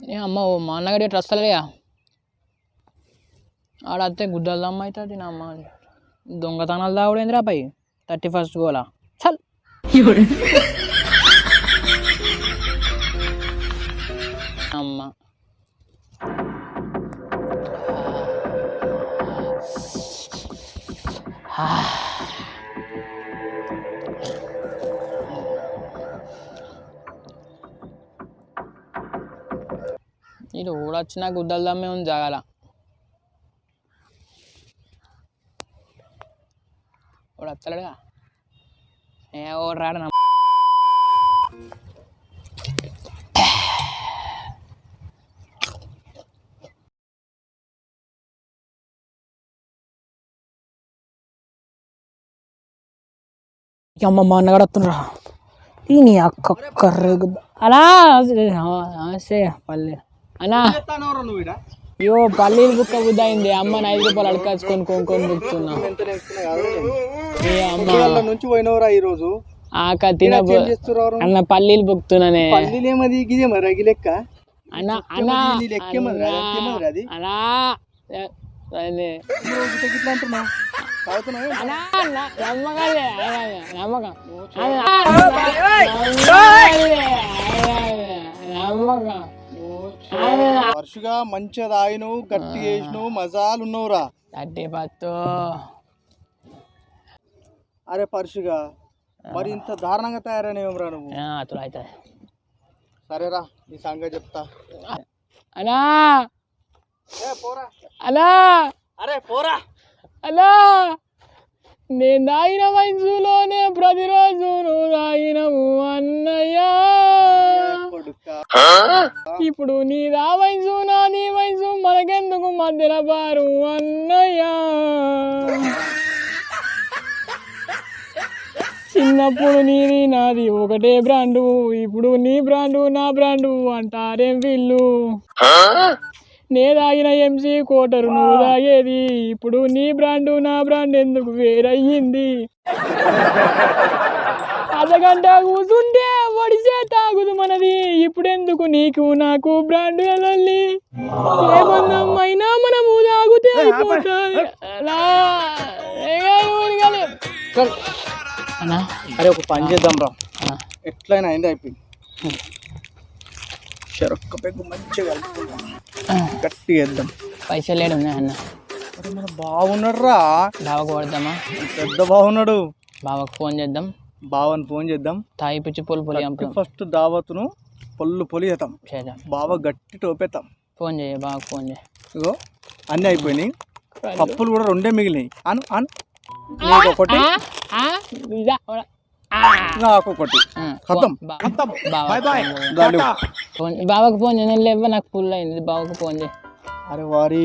ఏ అమ్మ ఓ మా అన్నగడి ఇట్లా వస్తలేగా ఆడ అత్తే గుడ్డలు దమ్మ అవుతుంది నా అమ్మ. దొంగతనాలు దావుడేంద్రా పై థర్టీ ఫస్ట్ గోలా. చల్. అమ్మ. ఇటు కూడా వచ్చినా గుడ్డలు దమ్మే ఉంది జాగాల. వాడు వస్తలేడుగా. ఏ నమ్మ అమ్మ మా అన్నగాడు వస్తుండ్రా అక్క కర్ర గుద్ద అలా నమస్తే పల్లె. ఈడ అయ్యో పల్లీలు బుక్క బుద్ధ అయింది అమ్మ ఐదు రూపాయలు అడకాచుకొని కొనుక్కొని వాళ్ళ నుంచి పోయినవరా ఈ రోజు ఆక తిన అన్న పల్లీలు బుక్కుతున్నానే. పల్లీలు ఏమది? గిదే మరి రగి లెక్క? అన్న అన్న లెక్క ఏమది? రా? లెక్క నమ్మకం నమ్మకం. వరుసగా మంచిగా తాగినవు గట్టి చేసినవు మజాలు ఉన్నవురా? థర్టీ పత్తు. అరే పరుషుగా మరి ఇంత దారుణంగా తయారైనవేమరా నువ్వు? అతను అవుతుంది సరేరా నీ సంగతి చెప్తా. పోరా. అన్నా అరే పోరా. అన్నా నేను తాగిన వయసులోనే ప్రతిరోజు నువ్వు తాగినవు అన్నయ్యా. ఇప్పుడు నీ దా వయసు నా నీ వయసు మనకెందుకు మధ్యన బారు అన్నయ్యా? చిన్నప్పుడు నీది నాది ఒకటే బ్రాండు ఇప్పుడు నీ బ్రాండు నా బ్రాండు అంటారేం వీళ్ళు? నే తాగిన ఎంసీ కోటరు నువ్వు తాగేది. ఇప్పుడు నీ బ్రాండు నా బ్రాండ్ ఎందుకు వేరయ్యింది? అర్ధగంట కూర్చుంటే వడిసే తాగుదు మనది. ఇప్పుడెందుకు నీకు నాకు బ్రాండ్ వెళ్ళాలి ఏమన్నాం అయినా మనము తాగుతే అయిపోతుంది అరే ఒక పని చేద్దాం రా ఎట్లయినా అయింది అయిపోయింది. చెరొక్క పెగ్గు మంచిగా కలుపుకుందాం గట్టిగా వేద్దాం పైసలు లేడు అన్న అరే మన బాగున్నాడు రా బావకు పడదామా పెద్ద బాగున్నాడు బావకు ఫోన్ చేద్దాం బావని ఫోన్ చేద్దాం తాయి పిచ్చి పొలు పొలి చంపుదాం ఫస్ట్ దావత్ను పొల్లు పొలి చేద్దాం చేద్దాం బావ గట్టి టోపేద్దాం ఫోన్ చేయ బావకు ఫోన్ చేయ ఇగో అన్నీ అయిపోయినాయి పప్పులు కూడా రెండే మిగిలినాయి అను అను నీకు ఒకటి నాకు ఒకటి గాలి ఫోన్ బావకు ఫోన్ చేయ. నేను లేవు? నాకు ఫుల్ అయింది. బావకు ఫోన్ చేయి. అరే వారి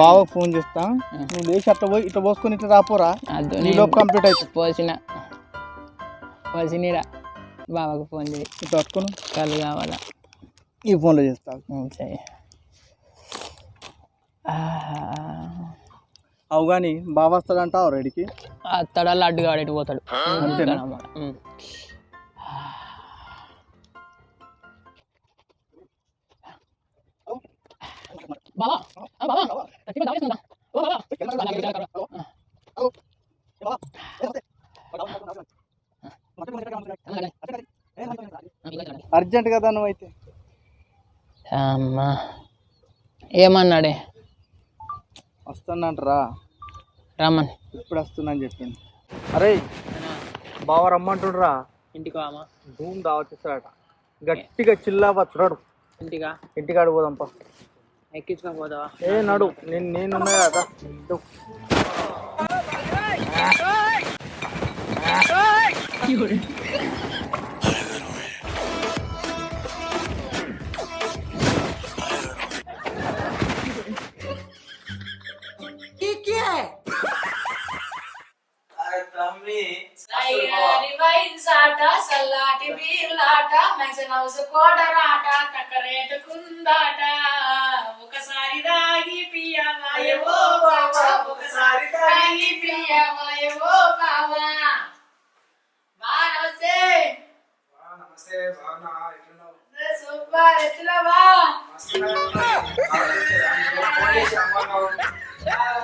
బావకు ఫోన్ చేస్తా. నువ్వు లేచి అట్లా పోయి ఇట్లా పోసుకొని ఇట్లా రాపోరా. నీలోపు కంప్లీట్ అవుతుంది పోసిన. పోసినరా. బావకు ఫోన్ చేయి. ఇట్లా పట్టుకొని. కళ్ళు కావాలా? ఈ ఫోన్లో చేస్తా. చెయ్యి అవు కానీ బావ వస్తాడంటావు రెడీకి? అత్తడా లడ్డు కాడేటి పోతాడు. ఓ అర్జెంట్ కదా నువ్వు అయితే అమ్మా. ఏమన్నాడే? వస్తానంటరా. రమ్మన్. ఇప్పుడు వస్తున్నా చెప్పింది అరే బావ రమ్మంటుండ్రా. ఇంటికి అమ్మా? భూమి దావచ్చేస్తాడట. గట్టిగా చిల్లా వచ్చాడు ఇంటికా? ఇంటికాడ పోదాంపా ఎక్కించుకొని పోతావా ఏ నడు నేను నేనున్నా కదా. ప్రియమయవో బావా నమస్తే నమస్తే భావనా ఎట్లున్నావు సూపర్ ఎట్లున్నావా?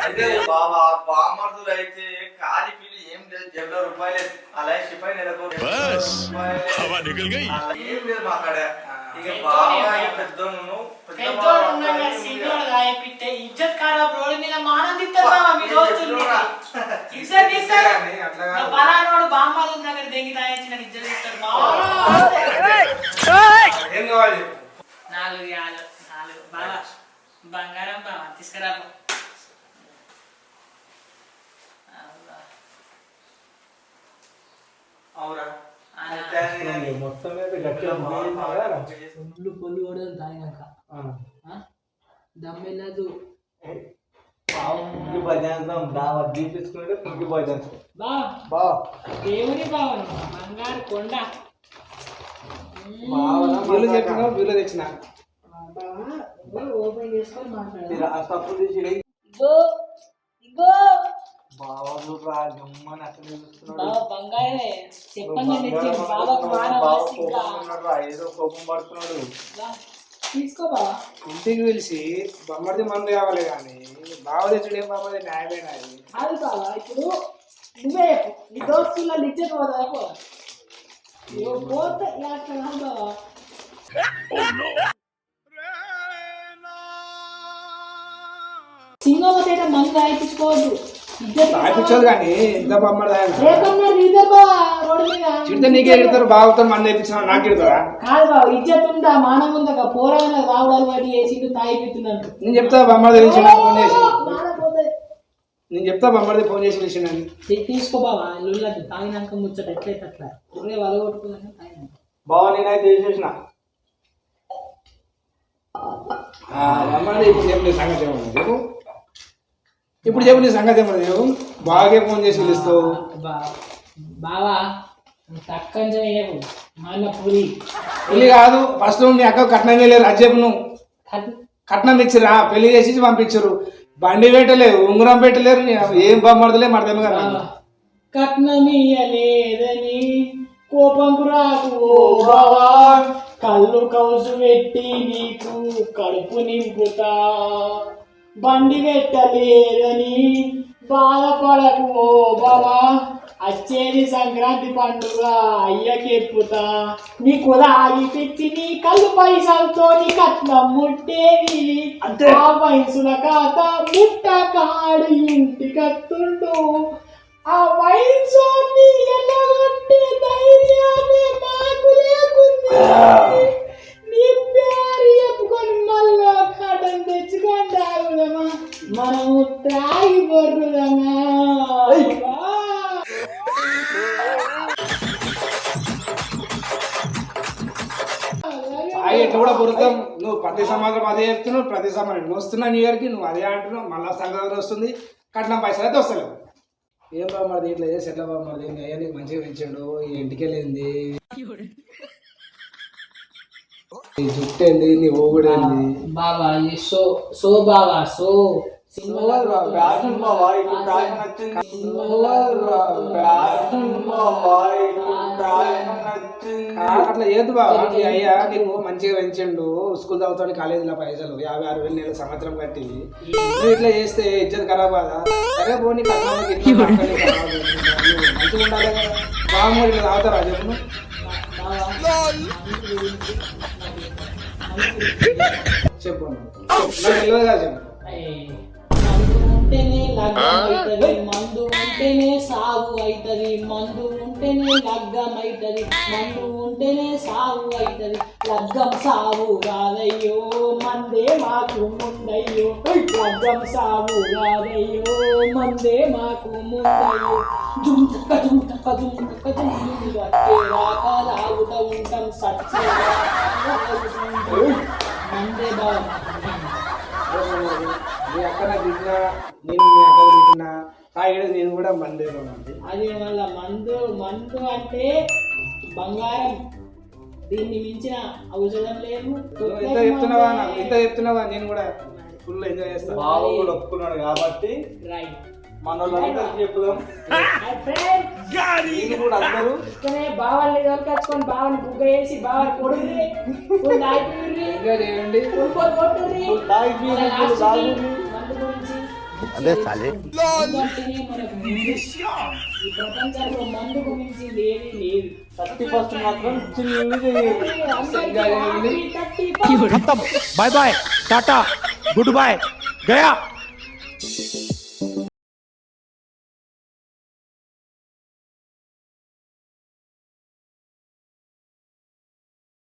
అయితే బాబా బామర్దులు అయితే కాలి పిల్లి ఏం లేదు జబ్బులో రూపాయలు అలాగే సిపాయి నెలకు రూపాయలు ఏం లేదు మాట్లాడా. ఇక బాబా పెద్దను పెద్దోడు ఉన్నాగా సీనియర్ గాయ పిట్టే ఇజ్జత్ ఖరాబ్ రోడ్డు మీద మీ దోస్తులు ఇజ్జత్ పలానోడు బామ్మలు దగ్గర దెంగి తాగించిన ఇజ్జత్ ఇస్తారు బావ ఏం కావాలి నాలుగు యాలు నాలుగు. బాగా బంగారం తీసుకురా. అవురా. మొత్తం మీద గట్టిగా ఫుల్ పొల్లు కూడా తాగినాక. దమ్మెళ్ళదు. పుగ్గి భజన దావా దీపించుకుంటే పుగ్గి భజన. బా. బా. దేవుని భావన. బంగారు కొండ. వీళ్ళు చెప్పిన వీళ్ళు తెచ్చిన. ఓపెన్ చేసుకొని మాట్లాడాలి ఇగో ఇగో. బావా చూడరా గమ్మని అసలు చూస్తున్నాడు. బావ బంగారే. చెప్పండి బావ కోపం పడుతున్నాడు. బా, తీసుకో బావా ఇంటికి పిలిచి బొమ్మడిది మందు కావాలి కానీ బావ తెచ్చుడు ఏం బామ్మది న్యాయమేనా అది? అది బావా ఇప్పుడు నువ్వే చెప్పు. నీ దోస్తుల్లో లిచ్చర్ పోదా పోతే బావా? అయితే మందు రాయించుకోవద్దు తాగిపించదు కానీ మీద చిడితే నీకే ఎడతారు బావతో మంది తెప్పించిన నాకు ఎడతారా కాదు బావ ఇజ్జత్ ఉందా మానం ఉందా పోరాల రావడాలు వాటి వేసి తాగిపిస్తున్నట్టు నేను చెప్తా బొమ్మడి తెలిసి ఫోన్ చేసి. నేను చెప్తా బొమ్మడి ఫోన్ చేసి పిలిచిందని తీ- తీసుకో లుల్లదు తాగినాక ముచ్చట ఎట్లయితే అట్లా. ఒరే వలగొట్టుకున్నాక తాగినాక. బావ నేనైతే చేసేసిన బొమ్మడి ఇప్పుడు చెప్పు నీ సంగతి ఏమన్నా చెప్పు. ఇప్పుడు చెప్పు నీ సంగతి ఏమన్నా చెప్పు. బాగా ఫోన్ చేసి పిలుస్తావు బావా తక్కువ మళ్ళా పూరి పెళ్ళి కాదు ఫస్ట్ మీ అక్క కట్నం చేయలేరు. అది చెప్పు నువ్వు. కట్- కట్నం ఇచ్చిరా పెళ్ళి చేసి పంపించరు. బండి పెట్టలేరు ఉంగరం పెట్టలేరు ఏం బొమ్మడలే మడదేమి కదా కట్నం ఇయ్యలేదని కోపంకు రాకు బావా. కళ్ళు కౌసు పెట్టి నీకు కడుపు నింపుతా. బండి పెట్టలేదని బాధపడకు ఓ బావా వచ్చేది సంక్రాంతి పండుగ అయ్యకెప్పుతా? నీ కులాయి తెచ్చి నీ కళ్ళు పైసలతో నీ కట్నం ముట్టేది ఆ వయసుల కాత ముట్ట కాడు ఇంటికత్తుండు ఆ వయసుని ఎలాగొట్టే ధైర్యమే మాకు లేకుంది. నీ పేరు చెప్పుకొని మళ్ళా కటం తెచ్చుకొని తాగుదమా మనము త్రాగి ఎట్లా కూడా పొరుతాం నువ్వు ప్రతి సంవత్సరం అదే చెప్తున్నావు ప్రతి సంవత్సరం నువ్వు వస్తున్నా న్యూ ఇయర్కి నువ్వు అదే అంటున్నావు మళ్ళా సంక్రాంతి వస్తుంది కట్నం పైసలు అయితే వస్తలేవు. ఏం బాగుమది ఇట్లా చేసి ఎట్లా బాగుమది అయ్యా నీకు మంచిగా పెంచాడు ఇంటికి వెళ్ళింది. జుట్టు ఏంది? నీ ఓగుడు ఏంది? బాబా ఈ సో సో బాబా సో అట్లా ఏది బాబా మీ అయ్యా నీకు మంచిగా పెంచిండు. స్కూల్ చదువుతాడు కాలేజీలో పైసలు. యాభై ఆరు వేలు నెల సంవత్సరం కట్టి. నువ్వు ఇట్లా చేస్తే ఇజ్జత్ ఖరాబ్ కదా? సరే పోనీ మంచిగా ఉండాలి కదా. బాగా తాగుతారా చెప్పు? చెప్పు మందు ఉంటేనే లగ్గం అవుతుంది మందు ఉంటేనే సాగు అవుతుంది మందు ఉంటేనే లగ్గం అవుతుంది మందు ఉంటేనే సాగు అవుతుంది లగ్గం సాగు కాదయ్యో మందే మాకు. ముందయ్యో లగ్గం సాగు కాదయ్యో మందే మాకు ముందయ్యో జుమ్ తక్క జుమ్ తక్క రాక లాగుతూ ఉంటాం సచ్చి మందే బాగా మీ అక్క నాకు తిట్టినా నేను మీ అక్క తిట్టినా తాగేది నేను కూడా ఉంది అది వాళ్ళ మందు మందు అంటే బంగారం దీన్ని మించిన ఔషధం లేదు ఇంత చెప్తున్నావా ఇంత చెప్తున్నావా నేను కూడా ఫుల్ ఎంజాయ్ చేస్తాను బావ కూడా ఒప్పుకున్నాడు కాబట్టి రైట్ మన వాళ్ళందరికీ చెప్పుదాం. మీరు కూడా అందరూ. ఇక్కడే బావాల్ని దొరకచ్చుకొని బావని బుగ్గ వేసి బావని కొడుకుని చేయండి. అదే చాలే. ఎందుకంటేనే మనకు ముందు ఈ ప్రపంచంలో మందు గురించి ఏది లేదు. థర్టీ ఫస్ట్ మాత్రం చిల్లు చేయాలి అందరికీ happy 31st. Bye bye tata. Good boy Gaya.